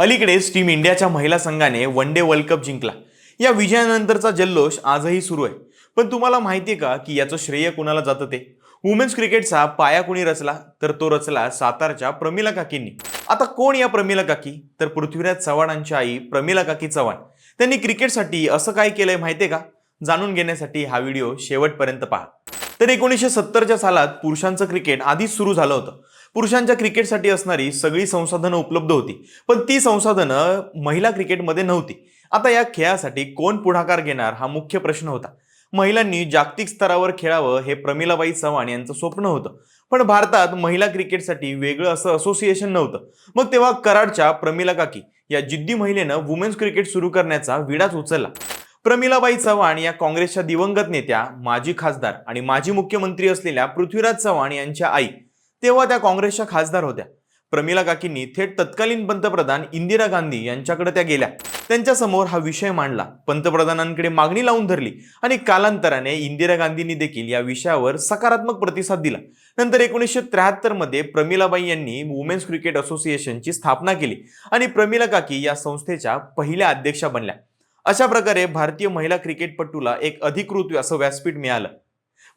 अलीकडेच टीम इंडियाच्या महिला संघाने वन डे वर्ल्ड कप जिंकला. या विजयानंतरचा जल्लोष आजही सुरू आहे. पण तुम्हाला माहिती आहे का की याचं श्रेय कोणाला जातं ते? वुमेन्स क्रिकेटचा पाया कुणी रचला तर तो रचला सातारच्या प्रमिला काकींनी. आता कोण या प्रमिला काकी? तर पृथ्वीराज चव्हाणांची आई प्रमिला काकी चव्हाण. त्यांनी क्रिकेटसाठी असं काय केलंय माहिती आहे का? जाणून घेण्यासाठी हा व्हिडिओ शेवटपर्यंत पहा. तर एकोणीसशे सत्तरच्या सालात पुरुषांचं क्रिकेट आधीच सुरू झालं होतं. पुरुषांच्या क्रिकेटसाठी असणारी सगळी संसाधनं उपलब्ध होती. पण ती संसाधनं महिला क्रिकेटमध्ये नव्हती. आता या खेळासाठी कोण पुढाकार घेणार हा मुख्य प्रश्न होता. महिलांनी जागतिक स्तरावर खेळावं हे प्रमिलाबाई चव्हाण यांचं स्वप्न होतं. पण भारतात महिला क्रिकेटसाठी वेगळं असं असोसिएशन नव्हतं. मग तेव्हा कराडच्या प्रमिला काकी या जिद्दी महिलेनं वुमेन्स क्रिकेट सुरू करण्याचा विडाच उचलला. प्रमिलाबाई चव्हाण या काँग्रेसच्या दिवंगत नेत्या माजी खासदार आणि माजी मुख्यमंत्री असलेल्या पृथ्वीराज चव्हाण यांच्या आई तेव्हा त्या काँग्रेसच्या खासदार होत्या. प्रमिला काकींनी थेट तत्कालीन पंतप्रधान इंदिरा गांधी यांच्याकडे त्या गेल्या. त्यांच्यासमोर हा विषय मांडला. पंतप्रधानांकडे मागणी लावून धरली आणि कालांतराने इंदिरा गांधींनी देखील या विषयावर सकारात्मक प्रतिसाद दिला. नंतर एकोणीसशे त्र्याहत्तरमध्ये प्रमिलाबाई यांनी वुमेन्स क्रिकेट असोसिएशनची स्थापना केली आणि प्रमिला काकी या संस्थेच्या पहिल्या अध्यक्षा बनल्या. अशा प्रकारे भारतीय महिला क्रिकेटपटूला एक अधिकृत असं व्यासपीठ मिळालं.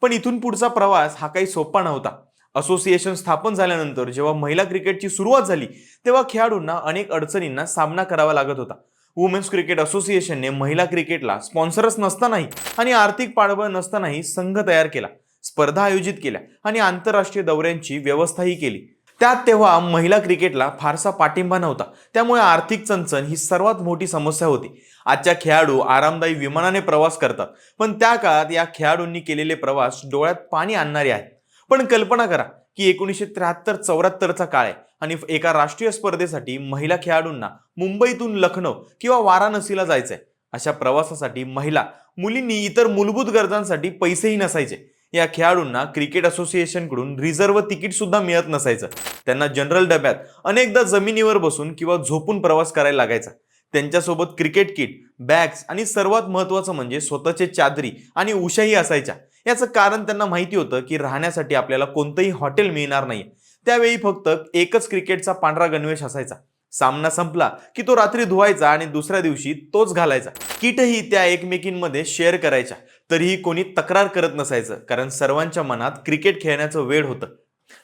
पण इथून पुढचा प्रवास हा काही सोपा नव्हता. असोसिएशन स्थापन झाल्यानंतर जेव्हा महिला क्रिकेटची सुरुवात झाली तेव्हा खेळाडूंना अनेक अडचणींना सामना करावा लागत होता. वुमेन्स क्रिकेट असोसिएशनने महिला क्रिकेटला स्पॉन्सरच नसतानाही आणि आर्थिक पाठबळ नसतानाही संघ तयार केला स्पर्धा आयोजित केल्या आणि आंतरराष्ट्रीय दौऱ्यांची व्यवस्थाही केली. त्यात तेव्हा महिला क्रिकेटला फारसा पाठिंबा नव्हता. त्यामुळे आर्थिक चणचण ही सर्वात मोठी समस्या होती. आजच्या खेळाडू आरामदायी विमानाने प्रवास करतात. पण त्या काळात या खेळाडूंनी केलेले प्रवास डोळ्यात पाणी आणणारे आहेत. पण कल्पना करा की एकोणीसशे त्र्याहत्तर चौऱ्याहत्तरचा काळ आहे आणि एका राष्ट्रीय स्पर्धेसाठी महिला खेळाडूंना मुंबईतून लखनौ किंवा वाराणसीला जायचंय. अशा प्रवासासाठी महिला मुलींनी इतर मूलभूत गरजांसाठी पैसेही नसायचे. या खेळाडूंना क्रिकेट असोसिएशनकडून रिझर्व्ह तिकीट सुद्धा मिळत नसायचं. त्यांना जनरल डब्यात अनेकदा जमिनीवर बसून किंवा झोपून प्रवास करायला लागायचा. त्यांच्यासोबत क्रिकेट किट बॅग्स आणि सर्वात महत्त्वाचं म्हणजे स्वतःचे चादरी आणि उशाही असायच्या. याचं कारण त्यांना माहिती होतं की राहण्यासाठी आपल्याला कोणतंही हॉटेल मिळणार नाही त्यावेळी फक्त एकच क्रिकेटचा पांढरा गणवेश असायचा. सामना संपला की तो रात्री धुवायचा आणि दुसऱ्या दिवशी तोच घालायचा. किटही त्या एकमेकींमध्ये शेअर करायच्या. तरीही कोणी तक्रार करत नसायचं कारण सर्वांच्या मनात क्रिकेट खेळण्याचं वेळ होतं.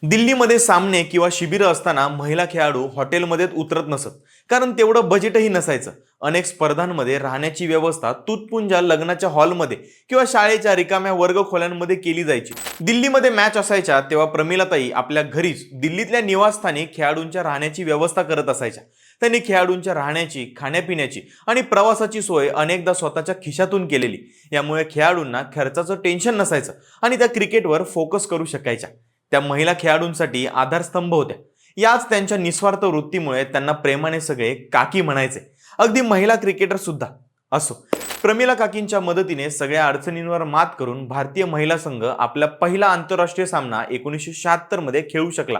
दिल्लीमध्ये सामने किंवा शिबिरं असताना महिला खेळाडू हॉटेलमध्येच उतरत नसत कारण तेवढं बजेटही नसायचं. अनेक स्पर्धांमध्ये राहण्याची व्यवस्था तुतपुंजा लग्नाच्या हॉलमध्ये किंवा शाळेच्या रिकाम्या वर्ग खोल्यांमध्ये केली जायची. दिल्लीमध्ये मॅच असायच्या तेव्हा प्रमिलाताई आपल्या घरीच दिल्लीतल्या निवासस्थानी खेळाडूंच्या राहण्याची व्यवस्था करत असायच्या. त्यांनी खेळाडूंच्या राहण्याची खाण्यापिण्याची आणि प्रवासाची सोय अनेकदा स्वतःच्या खिशातून केलेली. यामुळे खेळाडूंना खर्चाचं टेन्शन नसायचं आणि त्या क्रिकेटवर फोकस करू शकायच्या. त्या महिला खेळाडूंसाठी आधारस्तंभ होत्या. याच त्यांच्या निस्वार्थ वृत्तीमुळे त्यांना प्रेमाने सगळे काकी म्हणायचे. अगदी महिला क्रिकेटर सुद्धा असो. प्रमिला काकींच्या मदतीने सगळ्या अडचणींवर मात करून भारतीय महिला संघ आपला पहिला आंतरराष्ट्रीय सामना एकोणीसशे शहात्तरमध्ये खेळू शकला.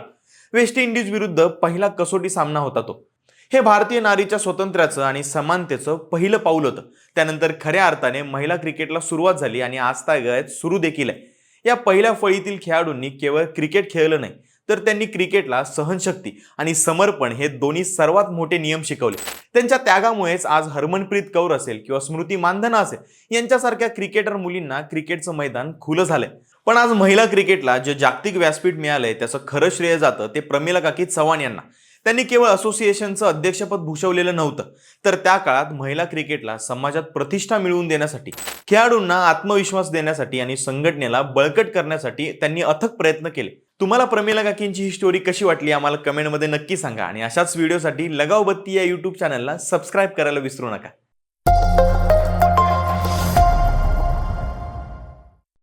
वेस्ट इंडिज विरुद्ध पहिला कसोटी सामना होता तो. हे भारतीय नारीच्या स्वातंत्र्याचं आणि समानतेचं पहिलं पाऊल होतं. त्यानंतर खऱ्या अर्थाने महिला क्रिकेटला सुरुवात झाली आणि आज तागायत सुरू देखील आहे. या पहिल्या फळीतील खेळाडूंनी केवळ क्रिकेट खेळलं नाही तर त्यांनी क्रिकेटला सहनशक्ती आणि समर्पण हे दोन्ही सर्वात मोठे नियम शिकवले. त्यांच्या त्यागामुळेच आज हरमनप्रीत कौर असेल किंवा स्मृती मानधना असेल यांच्यासारख्या क्रिकेटर मुलींना क्रिकेटचं मैदान खुलं झालंय. पण आज महिला क्रिकेटला जे जागतिक व्यासपीठ मिळालंय त्याचं खरं श्रेय जातं ते प्रमिला काकी चव्हाण यांना. त्यांनी केवळ असोसिएशनचं अध्यक्षपद भूषवलेलं नव्हतं. तर त्या काळात महिला क्रिकेटला समाजात प्रतिष्ठा मिळवून देण्यासाठी खेळाडूंना आत्मविश्वास देण्यासाठी आणि संघटनेला बळकट करण्यासाठी त्यांनी अथक प्रयत्न केले. तुम्हाला प्रमिला काकींची ही स्टोरी कशी वाटली आम्हाला कमेंटमध्ये नक्की सांगा आणि अशाच व्हिडिओसाठी लगाव बत्ती या यूट्यूब चॅनलला सबस्क्राईब करायला विसरू नका.